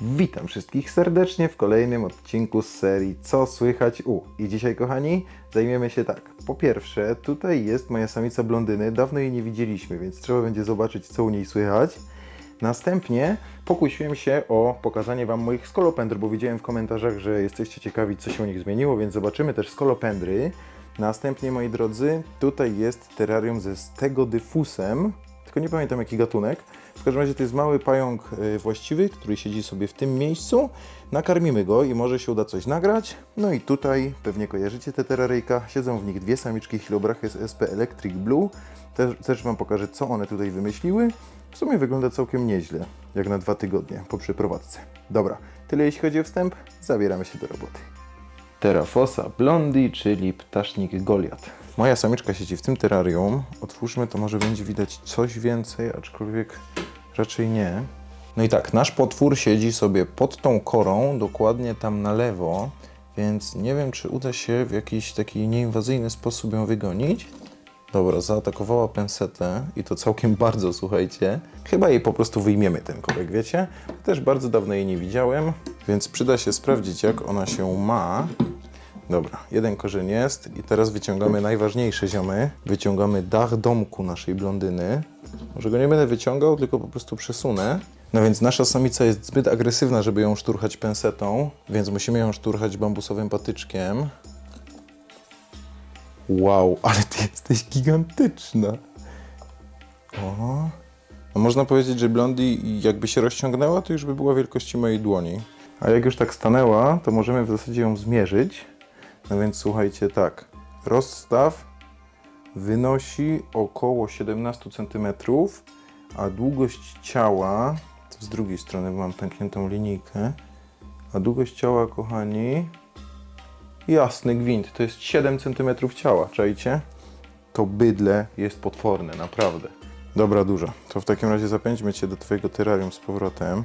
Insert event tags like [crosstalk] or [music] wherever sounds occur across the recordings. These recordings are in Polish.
Witam wszystkich serdecznie w kolejnym odcinku z serii Co słychać u. I dzisiaj, kochani, zajmiemy się tak. Po pierwsze, tutaj jest moja samica blondyny. Dawno jej nie widzieliśmy, więc trzeba będzie zobaczyć, co u niej słychać. Następnie pokusiłem się o pokazanie Wam moich skolopendr, bo widziałem w komentarzach, że jesteście ciekawi, co się u nich zmieniło, więc zobaczymy też skolopendry. Następnie, moi drodzy, tutaj jest terrarium ze stegodyfusem, tylko nie pamiętam jaki gatunek. W każdym razie to jest mały pająk y, właściwy, który siedzi sobie w tym miejscu. Nakarmimy go i może się uda coś nagrać. No i tutaj, pewnie kojarzycie te terraryjka, siedzą w nich dwie samiczki Hilobrachy z SP Electric Blue. Też, też Wam pokażę, co one tutaj wymyśliły. W sumie wygląda całkiem nieźle, jak na dwa tygodnie po przeprowadzce. Dobra, tyle jeśli chodzi o wstęp, zabieramy się do roboty. Terrafosa blondi, czyli ptasznik Goliat. Moja samiczka siedzi w tym terrarium. Otwórzmy, to może będzie widać coś więcej, aczkolwiek raczej nie. No i tak, nasz potwór siedzi sobie pod tą korą, dokładnie tam na lewo, więc nie wiem, czy uda się w jakiś taki nieinwazyjny sposób ją wygonić. Dobra, zaatakowała pensetę i to całkiem [laughs] bardzo, słuchajcie. Chyba jej po prostu wyjmiemy ten korek, wiecie? Też bardzo dawno jej nie widziałem, więc przyda się sprawdzić, jak ona się ma. Dobra, jeden korzeń jest i teraz wyciągamy najważniejsze ziomy. Wyciągamy dach domku naszej blondyny. Może go nie będę wyciągał, tylko po prostu przesunę. No więc nasza samica jest zbyt agresywna, żeby ją szturchać pensetą, więc musimy ją szturchać bambusowym patyczkiem. Wow, ale ty jesteś gigantyczna. O. No można powiedzieć, że Blondie jakby się rozciągnęła, to już by była wielkości mojej dłoni. A jak już tak stanęła, to możemy w zasadzie ją zmierzyć. No więc słuchajcie, tak. Rozstaw wynosi około 17 cm, a długość ciała, to z drugiej strony mam pękniętą linijkę, a długość ciała, kochani, jasny gwint, to jest 7 cm ciała, czajcie? To bydle jest potworne, naprawdę. Dobra, dużo. To w takim razie zapędźmy Cię do Twojego terrarium z powrotem.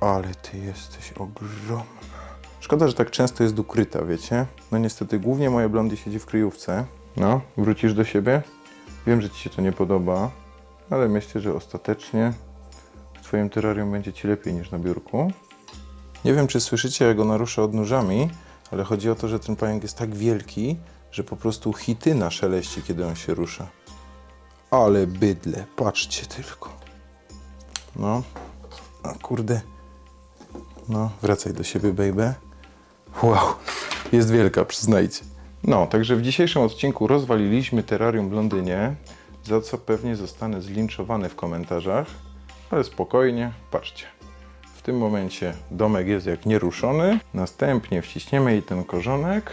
Ale Ty jesteś ogromna. Szkoda, że tak często jest ukryta, wiecie? No niestety, głównie moja blondy siedzi w kryjówce. No, wrócisz do siebie? Wiem, że Ci się to nie podoba, ale myślę, że ostatecznie w Twoim terrarium będzie Ci lepiej niż na biurku. Nie wiem, czy słyszycie, jak ona rusza odnóżami, ale chodzi o to, że ten pająk jest tak wielki, że po prostu hityna szeleści, kiedy on się rusza. Ale bydle, patrzcie tylko. No, a kurde. No, wracaj do siebie, baby. Wow, jest wielka, przyznajcie. No, także w dzisiejszym odcinku rozwaliliśmy terrarium w Londynie, za co pewnie zostanę zlinczowany w komentarzach, ale spokojnie, patrzcie. W tym momencie domek jest jak nieruszony, następnie wciśniemy jej ten korzonek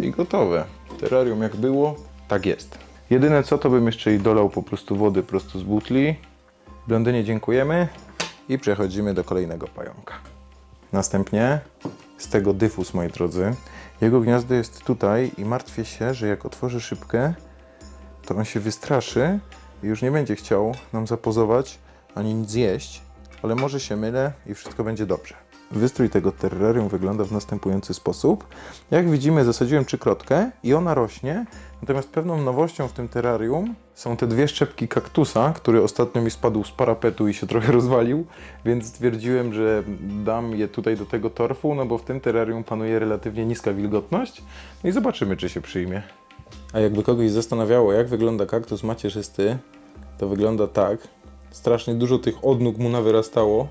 i gotowe. Terrarium jak było, tak jest. Jedyne co, to bym jeszcze jej dolał po prostu wody prosto z butli. Blondynie dziękujemy i przechodzimy do kolejnego pająka. Następnie z tego dyfus, moi drodzy. Jego gniazdo jest tutaj i martwię się, że jak otworzy szybkę, to on się wystraszy i już nie będzie chciał nam zapozować ani nic zjeść, ale może się mylę i wszystko będzie dobrze. Wystrój tego terrarium wygląda w następujący sposób. Jak widzimy, zasadziłem trzykrotkę i ona rośnie. Natomiast pewną nowością w tym terrarium są te dwie szczepki kaktusa, który ostatnio mi spadł z parapetu i się trochę [laughs] rozwalił, więc stwierdziłem, że dam je tutaj do tego torfu, no bo w tym terrarium panuje relatywnie niska wilgotność. No i zobaczymy, czy się przyjmie. A jakby kogoś zastanawiało, jak wygląda kaktus macierzysty, to wygląda tak. Strasznie dużo tych odnóg mu nawyrastało.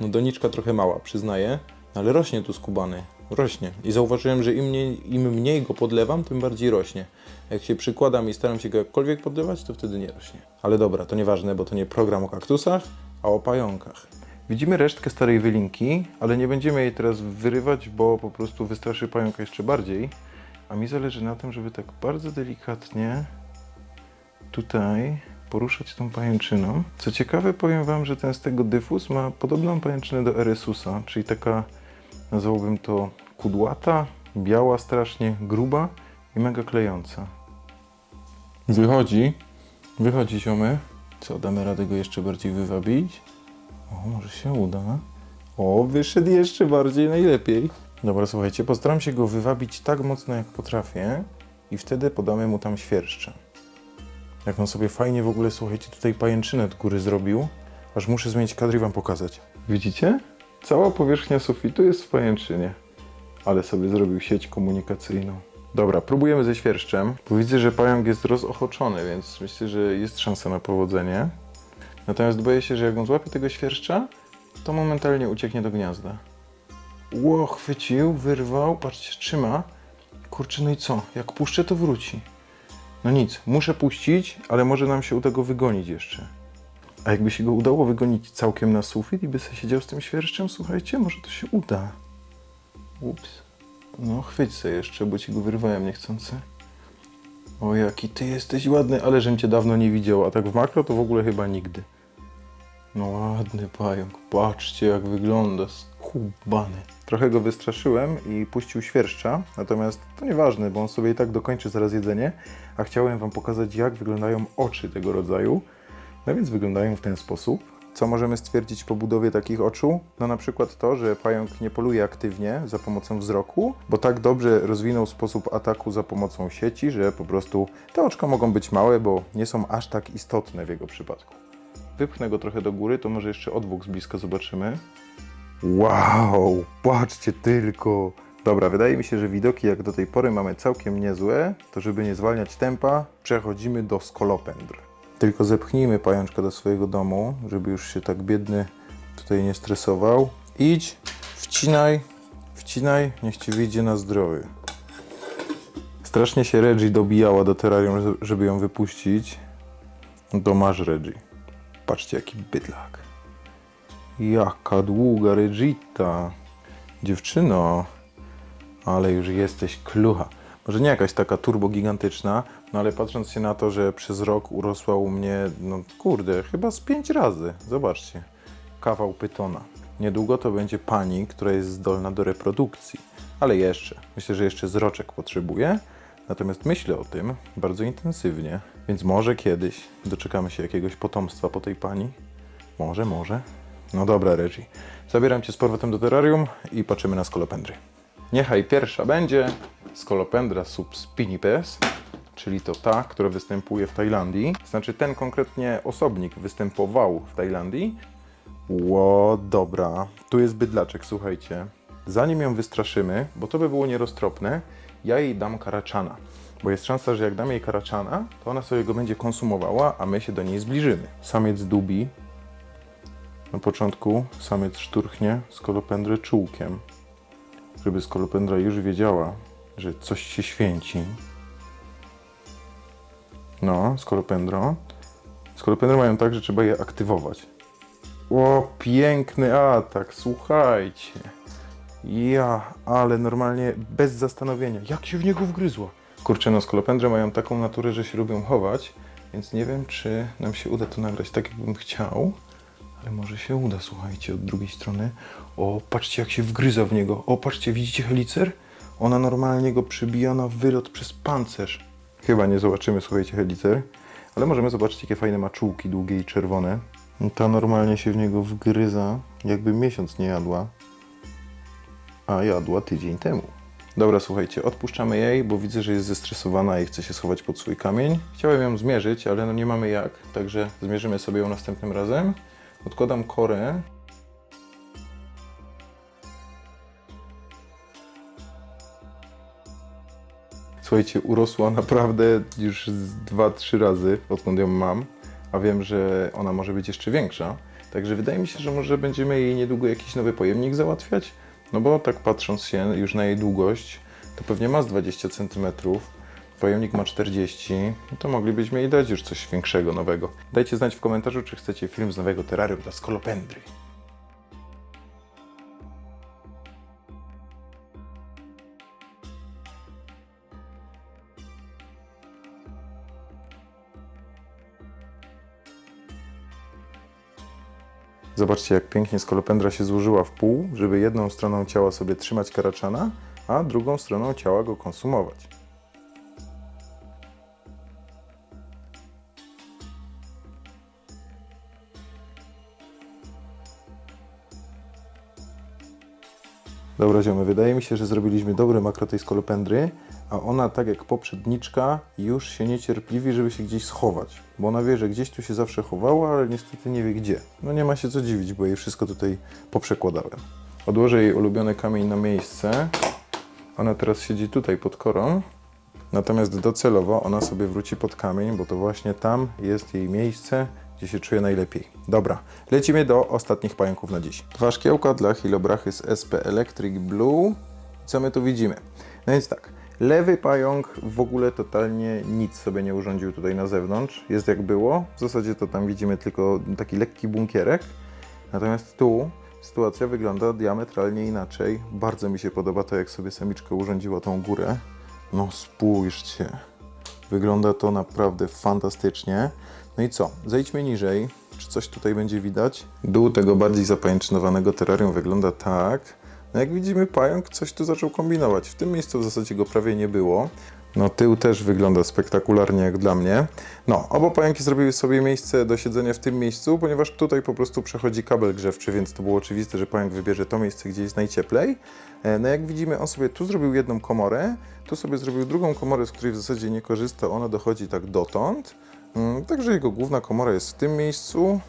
No doniczka trochę mała, przyznaję, ale rośnie tu skubany. Rośnie. I zauważyłem, że im mniej, im mniej go podlewam, tym bardziej rośnie. Jak się przykładam i staram się go jakkolwiek podlewać, to wtedy nie rośnie. Ale dobra, to nieważne, bo to nie program o kaktusach, a o pająkach. Widzimy resztkę starej wylinki, ale nie będziemy jej teraz wyrywać, bo po prostu wystraszy pająka jeszcze bardziej. A mi zależy na tym, żeby tak bardzo delikatnie tutaj poruszać tą pajęczyną. Co ciekawe, powiem Wam, że ten z tego dyfus ma podobną pajęczynę do Eresusa, czyli taka, nazwałbym to kudłata, biała strasznie, gruba i mega klejąca. Wychodzi, wychodzi ziomy. Co, damy radę go jeszcze bardziej wywabić? O, może się uda. O, wyszedł jeszcze bardziej, najlepiej. Dobra, słuchajcie, postaram się go wywabić tak mocno, jak potrafię i wtedy podamy mu tam świerszcze. Jak on sobie fajnie w ogóle, słuchajcie, tutaj pajęczynę od góry zrobił, aż muszę zmienić kadr i wam pokazać. Widzicie? Cała powierzchnia sufitu jest w pajęczynie. Ale sobie zrobił sieć komunikacyjną. Dobra, próbujemy ze świerszczem, bo widzę, że pająk jest rozochoczony, więc myślę, że jest szansa na powodzenie. Natomiast boję się, że jak on złapie tego świerszcza, to momentalnie ucieknie do gniazda. Ło, chwycił, wyrwał, patrzcie, trzyma. Kurczę, no i co? Jak puszczę, to wróci. No nic, muszę puścić, ale może nam się uda go wygonić jeszcze. A jakby się go udało wygonić całkiem na sufit i by sobie siedział z tym świerszczem, słuchajcie, może to się uda. Ups. No, chwyć sobie jeszcze, bo ci go wyrwałem niechcący. O, jaki ty jesteś ładny, ale żem cię dawno nie widział, a tak w makro to w ogóle chyba nigdy. No ładny pająk, patrzcie jak wygląda, skubany. Trochę go wystraszyłem i puścił świerszcza, natomiast to nieważne, bo on sobie i tak dokończy zaraz jedzenie, a chciałem wam pokazać jak wyglądają oczy tego rodzaju. No więc wyglądają w ten sposób. Co możemy stwierdzić po budowie takich oczu? No na przykład to, że pająk nie poluje aktywnie za pomocą wzroku, bo tak dobrze rozwinął sposób ataku za pomocą sieci, że po prostu te oczka mogą być małe, bo nie są aż tak istotne w jego przypadku. Wypchnę go trochę do góry, to może jeszcze odwłok z bliska zobaczymy. Wow, patrzcie tylko! Dobra, wydaje mi się, że widoki jak do tej pory mamy całkiem niezłe, to żeby nie zwalniać tempa, przechodzimy do skolopendr. Tylko zepchnijmy pajączka do swojego domu, żeby już się tak biedny tutaj nie stresował. Idź, wcinaj, wcinaj, niech ci wyjdzie na zdrowie. Strasznie się Reggie dobijała do terrarium, żeby ją wypuścić. No to masz Reggie. Patrzcie jaki bydlak. Jaka długa Regita. Dziewczyno, ale już jesteś klucha. Może nie jakaś taka turbo gigantyczna, no ale patrząc się na to, że przez rok urosła u mnie, no kurde, chyba z pięć razy. Zobaczcie, kawał pytona. Niedługo to będzie pani, która jest zdolna do reprodukcji. Ale jeszcze, myślę, że jeszcze zroczek potrzebuje. Natomiast myślę o tym bardzo intensywnie, więc może kiedyś doczekamy się jakiegoś potomstwa po tej pani. Może, może. No dobra, Reggie. Zabieram cię z powrotem do terrarium i patrzymy na skolopendry. Niechaj pierwsza będzie skolopendra subspinipes, czyli to ta, która występuje w Tajlandii. Znaczy ten konkretnie osobnik występował w Tajlandii. Ło, dobra. Tu jest bydlaczek, słuchajcie. Zanim ją wystraszymy, bo to by było nieroztropne, ja jej dam karaczana. Bo jest szansa, że jak dam jej karaczana, to ona sobie go będzie konsumowała, a my się do niej zbliżymy. Samiec dubi. Na początku samiec szturchnie skolopendrę czułkiem żeby skolopendra już wiedziała, że coś się święci. No, skolopendro. Skolopendry mają tak, że trzeba je aktywować. O, piękny atak, słuchajcie. Ja, ale normalnie bez zastanowienia. Jak się w niego wgryzła? Kurczę, no skolopendry mają taką naturę, że się lubią chować, więc nie wiem, czy nam się uda to nagrać tak, jakbym chciał. Ale może się uda, słuchajcie, od drugiej strony. O, patrzcie jak się wgryza w niego. O, patrzcie, widzicie helicer? Ona normalnie go przybija na wylot przez pancerz. Chyba nie zobaczymy, słuchajcie, helicer. Ale możemy zobaczyć, jakie fajne maczułki, długie i czerwone. Ta normalnie się w niego wgryza, jakby miesiąc nie jadła. A jadła tydzień temu. Dobra, słuchajcie, odpuszczamy jej, bo widzę, że jest zestresowana i chce się schować pod swój kamień. Chciałem ją zmierzyć, ale no nie mamy jak, także zmierzymy sobie ją następnym razem. Odkładam korę. Słuchajcie, urosła naprawdę już z 2-3 razy, odkąd ją mam, a wiem, że ona może być jeszcze większa. Także wydaje mi się, że może będziemy jej niedługo jakiś nowy pojemnik załatwiać. No bo tak patrząc się już na jej długość, to pewnie ma z 20 cm. Pojemnik ma 40, no to moglibyśmy jej dać już coś większego, nowego. Dajcie znać w komentarzu, czy chcecie film z nowego terrarium dla skolopendry. Zobaczcie, jak pięknie skolopendra się złożyła w pół, żeby jedną stroną ciała sobie trzymać karaczana, a drugą stroną ciała go konsumować. Dobra ziomy, wydaje mi się, że zrobiliśmy dobre makro tej skolopendry, a ona tak jak poprzedniczka już się niecierpliwi, żeby się gdzieś schować. Bo ona wie, że gdzieś tu się zawsze chowała, ale niestety nie wie gdzie. No nie ma się co dziwić, bo jej wszystko tutaj poprzekładałem. Odłożę jej ulubiony kamień na miejsce. Ona teraz siedzi tutaj pod korą. Natomiast docelowo ona sobie wróci pod kamień, bo to właśnie tam jest jej miejsce, gdzie się czuje najlepiej. Dobra, lecimy do ostatnich pająków na dziś. Dwa szkiełka dla Hilobrachy z SP Electric Blue. Co my tu widzimy? No więc tak, lewy pająk w ogóle totalnie nic sobie nie urządził tutaj na zewnątrz. Jest jak było. W zasadzie to tam widzimy tylko taki lekki bunkierek. Natomiast tu sytuacja wygląda diametralnie inaczej. Bardzo mi się podoba to, jak sobie samiczka urządziła tą górę. No spójrzcie. Wygląda to naprawdę fantastycznie. No i co? Zejdźmy niżej. Czy coś tutaj będzie widać? Dół tego bardziej zapajęczynowanego terrarium wygląda tak. No jak widzimy, pająk coś tu zaczął kombinować. W tym miejscu w zasadzie go prawie nie było. No tył też wygląda spektakularnie jak dla mnie. No, oba pająki zrobiły sobie miejsce do siedzenia w tym miejscu, ponieważ tutaj po prostu przechodzi kabel grzewczy, więc to było oczywiste, że pająk wybierze to miejsce, gdzie jest najcieplej. E, No jak widzimy, on sobie tu zrobił jedną komorę, tu sobie zrobił drugą komorę, z której w zasadzie nie korzysta, ona dochodzi tak dotąd. Mm, Także jego główna komora jest w tym miejscu.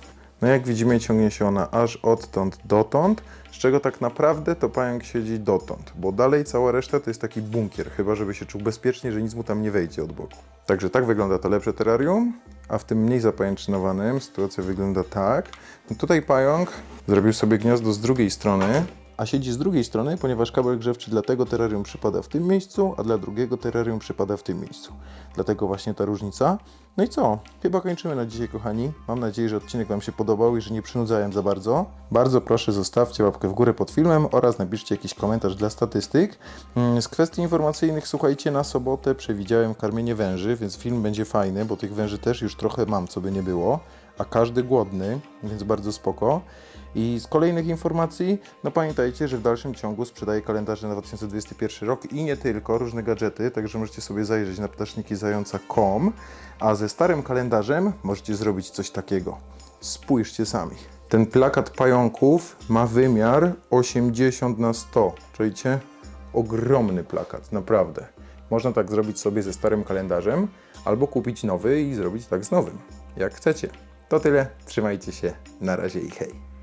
No jak widzimy, ciągnie się ona aż odtąd dotąd, z czego tak naprawdę to pająk siedzi dotąd, bo dalej cała reszta to jest taki bunkier, chyba żeby się czuł bezpiecznie, że nic mu tam nie wejdzie od boku. Także tak wygląda to lepsze terrarium, a w tym mniej zapajęczynowanym sytuacja wygląda tak. No tutaj pająk zrobił sobie gniazdo z drugiej strony, a siedzi z drugiej strony, ponieważ kabel grzewczy dla tego terrarium przypada w tym miejscu, a dla drugiego terrarium przypada w tym miejscu. Dlatego właśnie ta różnica. No i co? Chyba kończymy na dzisiaj, kochani. Mam nadzieję, że odcinek Wam się podobał i że nie przynudzałem za bardzo. Bardzo proszę, zostawcie łapkę w górę pod filmem oraz napiszcie jakiś komentarz dla statystyk. Mm, Z kwestii informacyjnych, słuchajcie, na sobotę przewidziałem karmienie węży, więc film będzie fajny, bo tych węży też już trochę mam, co by nie było, a każdy głodny, więc bardzo spoko. I z kolejnych informacji, no pamiętajcie, że w dalszym ciągu sprzedaję kalendarze na 2021 rok i nie tylko, różne gadżety, także możecie sobie zajrzeć na ptaszniki.zająca.com, a ze starym kalendarzem możecie zrobić coś takiego. Spójrzcie sami. Ten plakat pająków ma wymiar 80 na 100, czujecie? Ogromny plakat, naprawdę. Można tak zrobić sobie ze starym kalendarzem, albo kupić nowy i zrobić tak z nowym, jak chcecie. To tyle, trzymajcie się, na razie i hej.